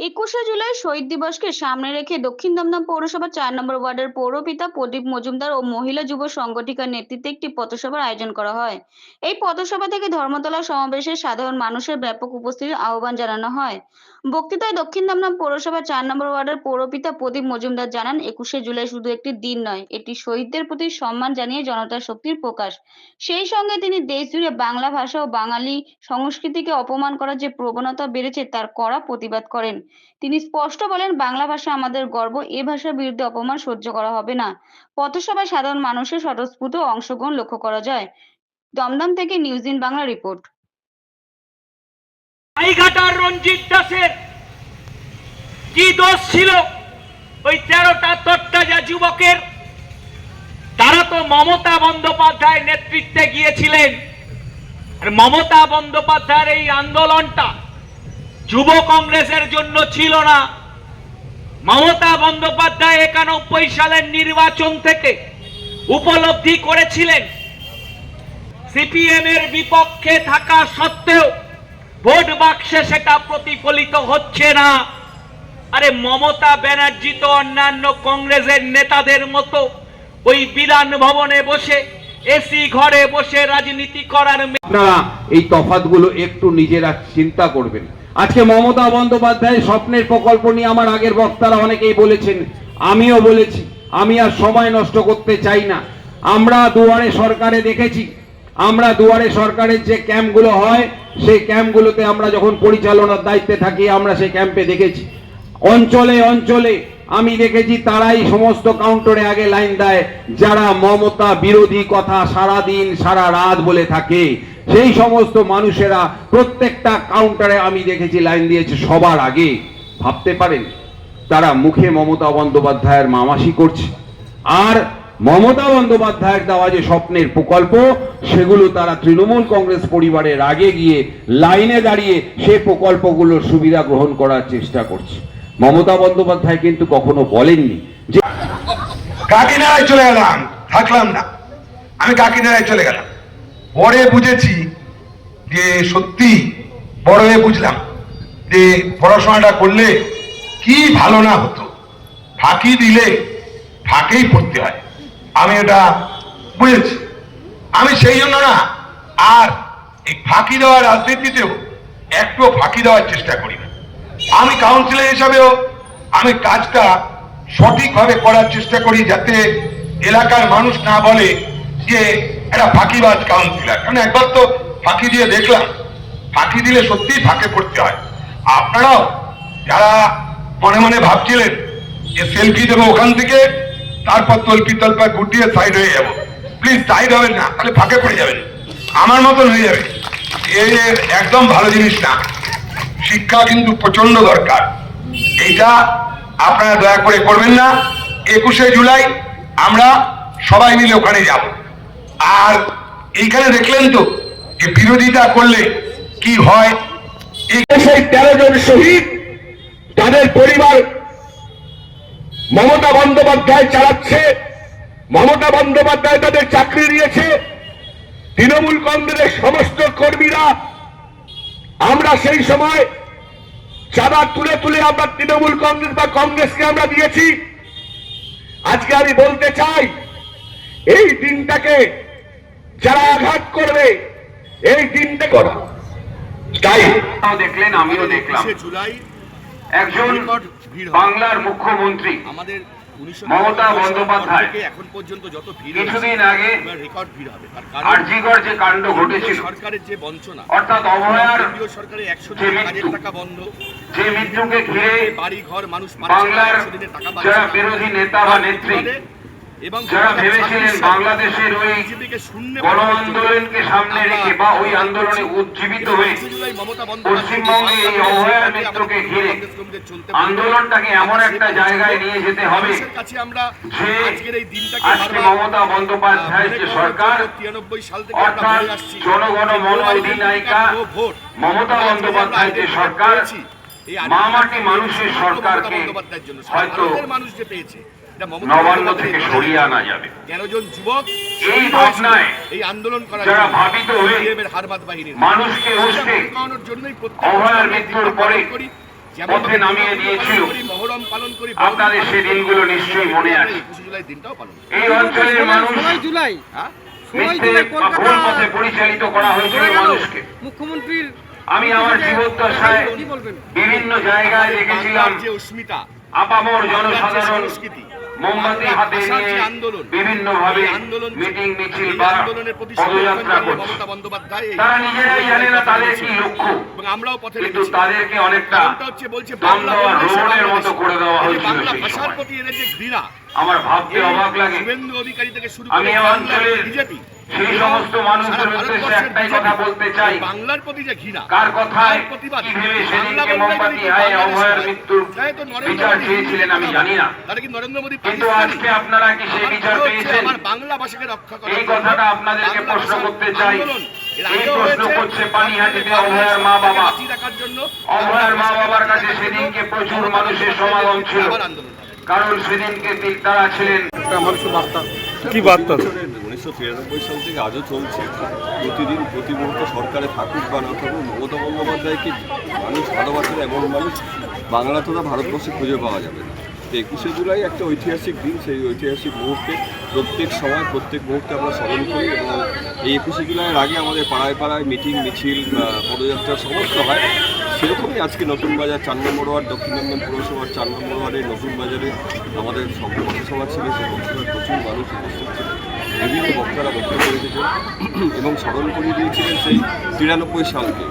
একুশে জুলাই শহীদ দিবসকে সামনে রেখে দক্ষিণ দমদম পৌরসভার চার নম্বর ওয়ার্ডের পৌরপিতা প্রদীপ মজুমদার ও মহিলা যুব সংগঠিকার নেতৃত্বে একটি পথসভার আয়োজন করা হয়। এই পথসভা থেকে ধর্মতলা সমাবেশে সাধারণ মানুষের ব্যাপক উপস্থিতির আহ্বান জানানো হয়। বক্তৃতায় দক্ষিণ দমদম পৌরসভা চার নম্বর ওয়ার্ডের পৌরপিতা প্রদীপ মজুমদার জানান, একুশে জুলাই শুধু একটি দিন নয়, এটি শহীদদের প্রতি সম্মান জানিয়ে জনতার শক্তির প্রকাশ। সেই সঙ্গে তিনি দেশ জুড়ে বাংলা ভাষা ও বাঙালি সংস্কৃতিকে অপমান করার যে প্রবণতা বেড়েছে, তার কড়া প্রতিবাদ করেন। তিনি স্পষ্ট বলেন, বাংলা ভাষা আমাদের গর্ব, এ ভাষার বিরুদ্ধে অপমান সহ্য করা হবে না। পথসভায় সাধারণ মানুষের স্বতঃস্ফূর্ত অংশগ্রহণ লক্ষ্য করা যায়। দমদম থেকে নিউজ ইন বাংলা রিপোর্ট। গাইঘাটার রঞ্জিত দাসের কি দোষ ছিল? ওই তেরোটা তট্টাজা যুবকের? তারা তো মমতা বন্দ্যোপাধ্যায় নেতৃত্বে গিয়েছিলেন। আর মমতা বন্দ্যোপাধ্যায়ের এই আন্দোলনটা যুব কংগ্রেসের জন্য ছিল না। মমতা বন্দ্যোপাধ্যায় একানব্বই সালের নির্বাচন থেকে উপলব্ধি করেছিলেন। সিপিএম এর বিপক্ষে থাকা সত্ত্বেও ভোট বাক্সে সেটা প্রতিফলিত হচ্ছে না। আরে মমতা ব্যানার্জি তো অন্যান্য কংগ্রেসের নেতাদের মতো ওই বিধান ভবনে বসে, এসি ঘরে বসে রাজনীতি করার আপনারা এই তফাতগুলো একটু নিজেরা চিন্তা করবেন। আজকে মমতা বন্দ্যোপাধ্যায় স্বপ্নের প্রকল্প নিয়ে আমার আগের বক্তারা অনেকেই বলেছেন, আমিও বলেছি, আমি আর সময় নষ্ট করতে চাই না। আমরা দুয়ারে সরকারে দেখেছি, আমরা দুয়ারে সরকারের যে ক্যাম্পগুলো হয়, সেই ক্যাম্পগুলোতে আমরা যখন পরিচালনার দায়িত্বে থাকি, আমরা সেই ক্যাম্পে দেখেছি। অঞ্চলে অঞ্চলে আমি দেখেছি তারাই সমস্ত কাউন্টারে আগে লাইন দেয়, যারা মমতা বিরোধী কথা সারা দিন সারা রাত বলে থাকে। সেই সমস্ত মানুষেরা প্রত্যেকটা কাউন্টারে আমি দেখেছি লাইন দিয়েছে সবার আগে। ভাবতে পারেন, তারা মুখে মমতা বন্দ্যোপাধ্যায়ের মামাসি করছে। আর মমতা বন্দ্যোপাধ্যায়ের দেওয়া যে স্বপ্নের প্রকল্প, সেগুলো তারা তৃণমূল কংগ্রেস পরিবারের আগে গিয়ে লাইনে দাঁড়িয়ে সে প্রকল্পগুলোর সুবিধা গ্রহণ করার চেষ্টা করছে। মমতা বন্দ্যোপাধ্যায় কিন্তু কখনো বলেননি যে কাকিনাড়ায় চলে গেলাম। থাকলাম না। আমি কাকিনাড়ায় চলে গেলাম। পরে বুঝেছি যে সত্যি বড় হয়ে বুঝলাম যে পড়াশোনাটা করলে কি ভালো না হতো। ফাঁকি দিলে ফাঁকেই পড়তে হয়। আমি এটা বুঝেছি। আমি সেই জন্য না, আর এই ফাঁকি দেওয়ার রাজনীতিতেও একটু ফাঁকি দেওয়ার চেষ্টা করি আমি কাউন্সিলর হিসাবেও আমি কাজটা সঠিকভাবে করার চেষ্টা করি যাতে এলাকার মানুষ না বলে যে একটা ফাঁকিবাজ কাউন্সিলর কারণ একবার তো ফাঁকি দিয়ে দেখলাম, ফাঁকি দিলে সত্যিই ফাঁকে পড়তে হয়। আপনারাও যারা মনে মনে ভাবছিলেন যে সেলফি দেবো ওখান থেকে, তারপর তল্পি তল্পা গুটিয়ে সাইড হয়ে যাব। প্লিজ সাইড হবেন না, তাহলে ফাঁকে পড়ে যাবেন। আমার মতন হয়ে যাবে। এর একদম ভালো জিনিস না। শিক্ষা কিন্তু প্রচণ্ড দরকার। এইটা আপনারা দয়া করে করবেন না। একুশে জুলাই আমরা সবাই মিলে ওখানে যাব। আর এইখানে দেখলেন তো যে বিরোধিতা করলে কি হয়? সেই তেরো জন শহীদ তাদের পরিবার মমতা বন্দ্যোপাধ্যায় চালাচ্ছে। মমতা বন্দ্যোপাধ্যায় তাদের চাকরি দিয়েছে। তৃণমূল কংগ্রেসের সমস্ত কর্মীরা আমরা সেই সময় চাঁদা তুলে তুলে আমরা তৃণমূল কংগ্রেস বা কংগ্রেসকে আমরা দিয়েছি। আজকে আমি বলতে চাই এই দিনটাকে যারা আঘাত করবে এই দিনটা করা। তাই দেখলেন আমিও দেখলাম। জুলাই একজন বাংলার মুখ্যমন্ত্রী। আমাদের মমতা বন্দ্যোপাধ্যায় এখন পর্যন্ত যত ভিড় কিছুদিন আগে রেকর্ড ভিড় হবে। আরজিগড় যে কাণ্ড ঘটেছিল সরকারের যে বঞ্চনা অর্থাৎ অভয়ার কেন্দ্রীয় সরকারের একশো হাজার টাকা বন্ধ যে মৃত্যুকে ঘিরে বাড়ি ঘর মানুষ বাংলার যারা বিরোধী নেতা বা নেত্রী এবং যারা ভেবেছিলেন বাংলাদেশের ওই গণ আন্দোলনকে সামনে রেখে বা ওই আন্দোলনে উজ্জীবিত হয়ে 21 জুলাই মমতা বন্দ্যোপাধ্যায় পশ্চিমবঙ্গে এই অভয়ার আমাদের ঘিরে। আন্দোলনটাকে এমন একটা জায়গায় নিয়ে যেতে হবে যে আজকে মমতা বন্দ্যোপাধ্যায়ের যে সরকার জন্য 93 সাল থেকে আমরা অর্থাৎ জনগণ মন অধিনায়িকা। মমতা বন্দ্যোপাধ্যায়ের যে সরকার। এই মামাটি মানুষের সরকারকে হয়তো মানুষ যে পেয়েছে নবান্ন থেকে সরিয়ে আনা যাবে। যুবক এই এই আন্দোলন করার যারা ভাবিত হয়ে হারবাদ বাহিনীর মানুষকে উস্কে জন্যই অভয়ার মৃত্যুর পরে করি, পথে নামিয়ে দিয়েছিল। করি, মহরম পালন করি আপনাদের সেই দিনগুলো নিশ্চয়ই মনে আছে। করি। এই অঞ্চলের মানুষ জুলাই হ্যাঁ? ভুল পথে পরিচালিত করা হয়েছিল মানুষকে। মুখ্যমন্ত্রীর আমি আমার জীবদ্দশায় বিভিন্ন জায়গায় দেখেছিলাম। যে অস্মিতা আপামর জনসাধারণ মোমবাতি হাতে নিয়ে বিভিন্ন ভাবে মিটিং মিছিল বা পদযাত্রা করছে। তারা নিজেরাই জানে না তাদের কি লক্ষ্য। আমরাও পথে কিন্তু তাদেরকে অনেকটা হচ্ছে বলছে বাংলা মতো করে দেওয়া হয়েছিল বাংলা ভাষার প্রতি এদের যে ঘৃণা আমার ভাবতে অবাক লাগে। শুভেন্দু অধিকারী থেকে শুরু আমি করে অঞ্চলের বিজেপি সেই সমস্ত মানুষদের উদ্দেশ্যে একটাই কথা বলতে চাই। বাংলার প্রতি যে ঘৃণা কার কথায় কি ভেবে সেদিনকে মোমবাতি হায় অভয়ের মৃত্যুর বিচার চেয়েছিলেন আমি জানি না। কি কিন্তু আজকে আপনারা কি সেই বিচার পেয়েছেন? আমার বাংলা ভাষাকে রক্ষা করার এই কথাটা আপনাদেরকে প্রশ্ন করতে চাই। এই প্রশ্ন করছে পানিহাটিতে অভয়ের মা বাবা। অভয়ের মা বাবার কাছে সেদিনকে প্রচুর মানুষের সমাগম ছিল। কারণ সেদিনকে তারা ছিলেন। উনিশশো তিরানব্বই সাল থেকে আজও চলছে। প্রতিদিন প্রতি মুহূর্তে সরকারে থাকুক বা না থাকুক মমতা বন্দ্যোপাধ্যায়কে মানুষ ভালোবাসে না, এমন মানুষ বাংলা তোরা ভারতবর্ষে খুঁজে পাওয়া যাবে না। তো একুশে জুলাই একটা ঐতিহাসিক দিন, সেই ঐতিহাসিক মুহূর্তে প্রত্যেক সময়, প্রত্যেক মুহূর্তে আমরা স্মরণ করি এবং এই একুশে জুলাইয়ের আগে আমাদের পাড়ায় পাড়ায় মিটিং, মিছিল পদযাত্রা সমস্ত হয়। সেরকমই আজকে নতুন বাজার চার নম্বর ওয়ার্ড, দক্ষিণ দমদম পৌরসভার চার নম্বর ওয়ার্ডে নতুন বাজারে আমাদের পৌরসভা ছিল, সেই প্রচুর মানুষ উপস্থিত বিভিন্ন বক্তারা বক্তব্য রেখেছেন এবং স্মরণ করিয়ে দিয়েছিলেন সেই তিরানব্বই সালকে।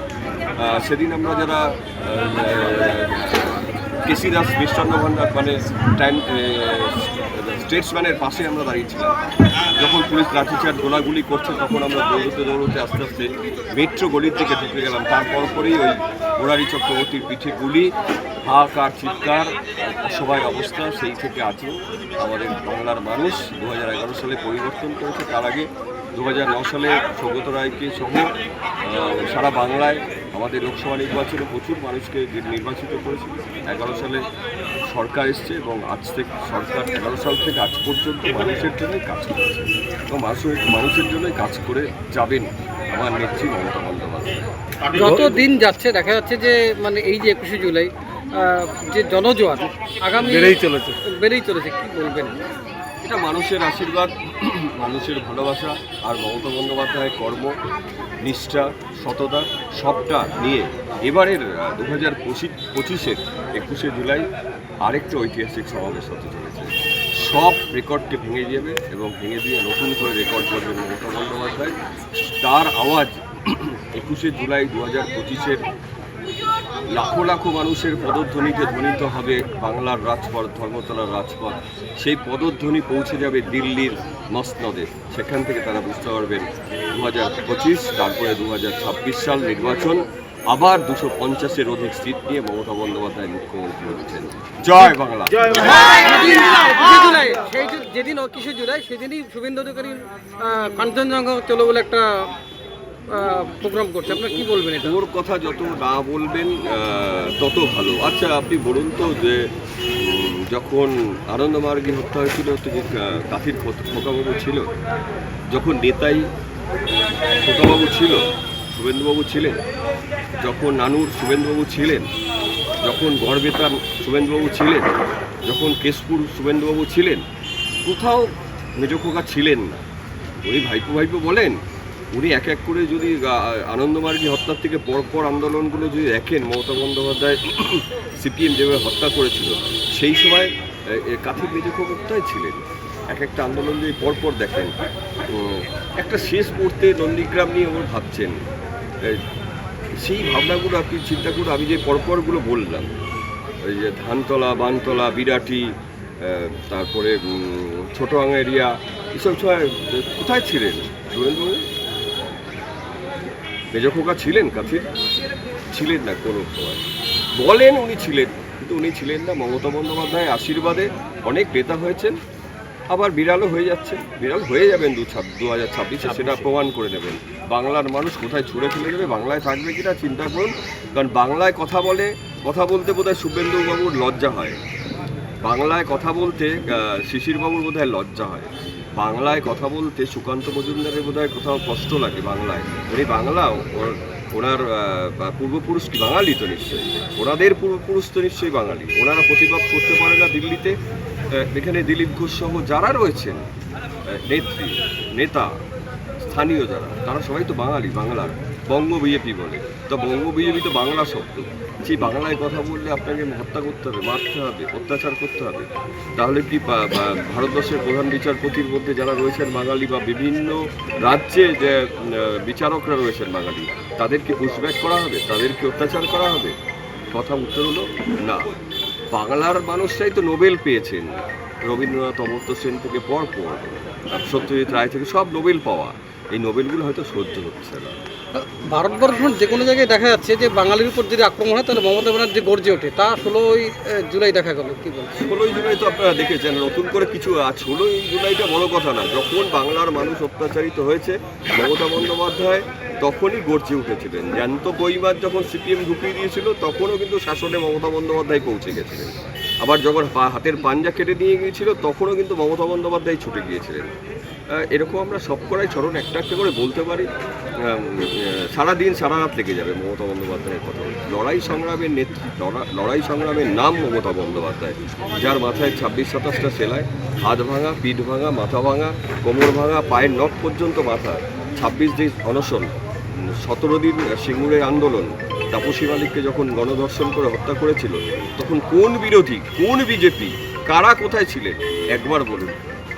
সেদিন আমরা যারা কেসি দাস মিষ্টান্ন ভান্ডার মানে টাইম স্টেটসম্যানের পাশে আমরা দাঁড়িয়েছিলাম। যখন পুলিশ লাঠিচার্জ গোলাগুলি করছে, তখন আমরা দৌড়তে দৌড়তে আস্তে আস্তে মেট্রো গলির দিকে ঢুকে গেলাম। তারপর পরেই ওই মুরারি চক্রবর্তীর পিঠে গুলি হাহাকার চিৎকার, সবাই অবস্থা সেই থেকে আজও আমাদের বাংলার মানুষ দু হাজার এগারো সালে পরিবর্তন করেছে। তার আগে দু সালে সৌগত রায়কে সহ সারা বাংলায় আমাদের লোকসভা নির্বাচনে প্রচুর মানুষকে নির্বাচিত করেছে এগারো সালে সরকার এসছে এবং আজ থেকে, সরকার এগারো সাল থেকে আজ পর্যন্ত মানুষের জন্যই কাজ করেছে। এবং মানুষের মানুষের জন্যই কাজ করে যাবেন আমার নেত্রী মমতা বন্দ্যোপাধ্যায়। যত দিন যাচ্ছে, দেখা যাচ্ছে যে মানে এই যে একুশে জুলাই যে জনজোয়ার আগামী বেড়েই চলেছে। বেড়েই চলেছে কি বলবেন? এটা মানুষের আশীর্বাদ মানুষের ভালোবাসা আর মমতা বন্দ্যোপাধ্যায়ের কর্ম নিষ্ঠা সততা সবটা নিয়ে এবারের দু হাজার পঁচিশ পঁচিশের একুশে জুলাই আরেকটা ঐতিহাসিক সমাবেশ হতে চলেছে। সব রেকর্ডকে ভেঙে যাবে এবং ভেঙে দিয়ে নতুন করে রেকর্ড করবে মমতা বন্দ্যোপাধ্যায়। তার আওয়াজ একুশে জুলাই দু হাজার পঁচিশের লাখো লাখো মানুষের পদধ্বনিতে ধ্বনিত হবে বাংলার রাজপথ ধর্মতলার রাজপথ। সেই পদধ্বনি পৌঁছে যাবে দিল্লির মসনদে। সেখান থেকে তারা বুঝতে পারবেন দু হাজার পঁচিশ তারপরে দু হাজার ছাব্বিশ সাল নির্বাচন। আবার দুশো পঞ্চাশের অধিক সিট নিয়ে মমতা বন্দ্যোপাধ্যায় মুখ্যমন্ত্রী হচ্ছেন জয় বাংলা। যেদিন একুশে জুলাই সেই যে- যেদিন একুশে জুলাই? সেদিনই শুভেন্দু অধিকারী কাঞ্চনজঙ্ঘা চলো বলে একটা প্রোগ্রাম করছে। আপনার কি বলবেন এটা? ওর কথা যত না বলবেন তত ভালো। আচ্ছা আপনি বলুন তো যে যখন আনন্দমার্গে হত্যা হয়েছিল তিনি কাফির খোকাবাবু ছিল, যখন নেতাই খোকাবাবু ছিল, শুভেন্দুবাবু ছিলেন, যখন নানুর শুভেন্দুবাবু ছিলেন, যখন গড়বেতা শুভেন্দুবাবু ছিলেন, যখন কেশপুর শুভেন্দুবাবু ছিলেন, কোথাও মেজ ছিলেন না। উনি ভাইপো ভাইপো বলেন উনি এক এক করে যদি আনন্দমার্গী হত্যার থেকে পরপর আন্দোলনগুলো যদি দেখেন, মমতা বন্দ্যোপাধ্যায় সিপিএম যেভাবে হত্যা করেছিল, সেই সময় কাথির মেজে কোথায় ছিলেন? এক একটা আন্দোলন যদি পরপর দেখেন একটা শেষ মুহূর্তে নন্দীগ্রাম নিয়ে ওর ভাবছেন সেই ভাবনাগুলো আপনি চিন্তা করে আমি যে পরপরগুলো বললাম ওই যে ধানতলা, বানতলা, বিরাটি তারপরে ছোটো ছোট আঙেরিয়া এসব সময় কোথায় ছিলেন? সুরেন্দ্রবাবু? মেজখোকা ছিলেন কাছে? ছিলেন না কোনো সময়। বলেন উনি ছিলেন কিন্তু উনি ছিলেন না মমতা বন্দ্যোপাধ্যায়ের আশীর্বাদে। অনেক নেতা হয়েছেন আবার বিড়ালও হয়ে যাচ্ছে। বিড়াল হয়ে যাবেন দু দু হাজার ছাব্বিশে সেটা প্রমাণ করে দেবেন। বাংলার মানুষ কোথায় ছুঁড়ে ফেলে দেবে বাংলায় থাকবে কিনা চিন্তা করুন। কারণ বাংলায় কথা বলে কথা বলতে বোধহয় শুভেন্দুবাবুর লজ্জা হয়। বাংলায় কথা বলতে শিশিরবাবুর বোধহয় লজ্জা হয়। বাংলায় কথা বলতে সুকান্ত মজুমদারের বোধহয় কোথাও কষ্ট লাগে বাংলায়। উনি বাংলা ওর ওনার পূর্বপুরুষ কি বাঙালি তো নিশ্চয়ই? ওনাদের পূর্বপুরুষ তো নিশ্চয়ই বাঙালি। ওনারা প্রতিবাদ করতে পারে না দিল্লিতে। এখানে দিলীপ ঘোষ সহ যারা রয়েছেন নেত্রী, নেতা, স্থানীয় যারা, তারা সবাই তো বাঙালি, বাংলার। বঙ্গ বিজেপি বলে। তো বঙ্গ বিজেপি তো বাংলা শব্দ। সেই বাংলায় কথা বললে আপনাকে হত্যা করতে হবে, মারতে হবে, অত্যাচার করতে হবে। তাহলে কি ভারতবর্ষের প্রধান বিচারপতির মধ্যে যারা রয়েছেন বাঙালি বা বিভিন্ন রাজ্যে যে বিচারকরা রয়েছেন বাঙালি, তাদেরকে পুশব্যাক করা হবে, তাদেরকে অত্যাচার করা হবে? কথা উত্তর হলো না। বাংলার মানুষরাই তো নোবেল পেয়েছেন। রবীন্দ্রনাথ অমর্ত্য সেন থেকে পর পর সত্যজিৎ রায় থেকে সব নোবেল পাওয়া। এই নোবেলগুলো হয়তো সহ্য হচ্ছে না। ভারতবর্ষ যে কোনো জায়গায় দেখা যাচ্ছে যে বাঙালির উপর যদি আক্রমণ হয় তাহলে মমতা ব্যানার্জি গর্জে ওঠে। তা ষোলোই জুলাই দেখা গেল কি বলছেন? ষোলোই জুলাই তো আপনারা দেখেছেন নতুন করে কিছু ষোলোই জুলাইটা বড় কথা না। যখন বাংলার মানুষ অত্যাচারিত হয়েছে মমতা বন্দ্যোপাধ্যায় তখনই গর্জে উঠেছিলেন। জ্যান্ত বইমার যখন সিপিএম ঢুকিয়ে দিয়েছিল তখনও কিন্তু শাসনে মমতা বন্দ্যোপাধ্যায় পৌঁছে গেছিলেন। আবার যখন হাতের পাঞ্জা কেটে নিয়ে গিয়েছিল, তখনও কিন্তু মমতা বন্দ্যোপাধ্যায় ছুটে গিয়েছিলেন। এরকম আমরা সব করাই স্মরণ একটা একটা করে বলতে পারি। সারাদিন সারা রাত লেগে যাবে মমতা বন্দ্যোপাধ্যায়ের কথা। লড়াই সংগ্রামের নেত্রী লড়াই সংগ্রামের নাম মমতা বন্দ্যোপাধ্যায়। যার মাথায় ছাব্বিশ সাতাশটা সেলাই, হাত ভাঙা, পিঠ ভাঙা, মাথা ভাঙা, কোমর ভাঙা, পায়ের নখ পর্যন্ত মাথা, ছাব্বিশ দিন অনশন সতেরো দিন সিঙ্গুরের আন্দোলন তাপসী মালিককে যখন গণধর্ষণ করে হত্যা করেছিল, তখন কোন বিরোধী, কোন বিজেপি, কারা কোথায় ছিলেন? একবার বলুন।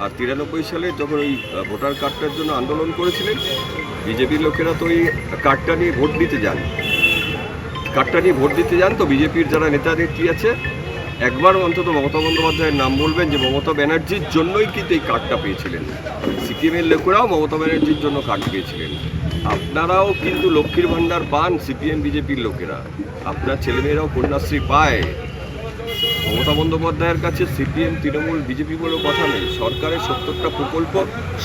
আর তিরানব্বই সালে যখন ওই ভোটার কার্ডটার জন্য আন্দোলন করেছিলেন বিজেপির লোকেরা তো ওই কার্ডটা নিয়ে ভোট দিতে যান। কার্ডটা নিয়ে ভোট দিতে যান তো বিজেপির যারা নেতা নেত্রী আছে, একবার অন্তত মমতা বন্দ্যোপাধ্যায়ের নাম বলবেন যে মমতা ব্যানার্জির জন্যই কিন্তু এই কার্ডটা পেয়েছিলেন। সিপিএমের লোকেরাও মমতা ব্যানার্জির জন্য কার্ড পেয়েছিলেন। আপনারাও কিন্তু লক্ষ্মীর ভাণ্ডার পান সিপিএম, বিজেপির লোকেরা। আপনার ছেলেমেয়েরাও কন্যাশ্রী পায়। মমতা বন্দ্যোপাধ্যায়ের কাছে সিপিএম, তৃণমূল, বিজেপি বলে কথা নেই। সরকারের সত্তরটা প্রকল্প,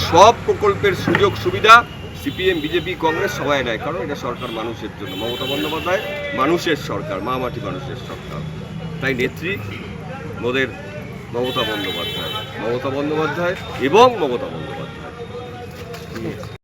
সব প্রকল্পের সুযোগ সুবিধা সিপিএম, বিজেপি, কংগ্রেস সবাই নেয়, কারণ এটা সরকার মানুষের জন্য। মমতা বন্দ্যোপাধ্যায় মানুষের সরকার মা মাটি মানুষের সরকার। তাই নেত্রী মোদের মমতা বন্দ্যোপাধ্যায় মমতা বন্দ্যোপাধ্যায় এবং মমতা বন্দ্যোপাধ্যায়। Thank you.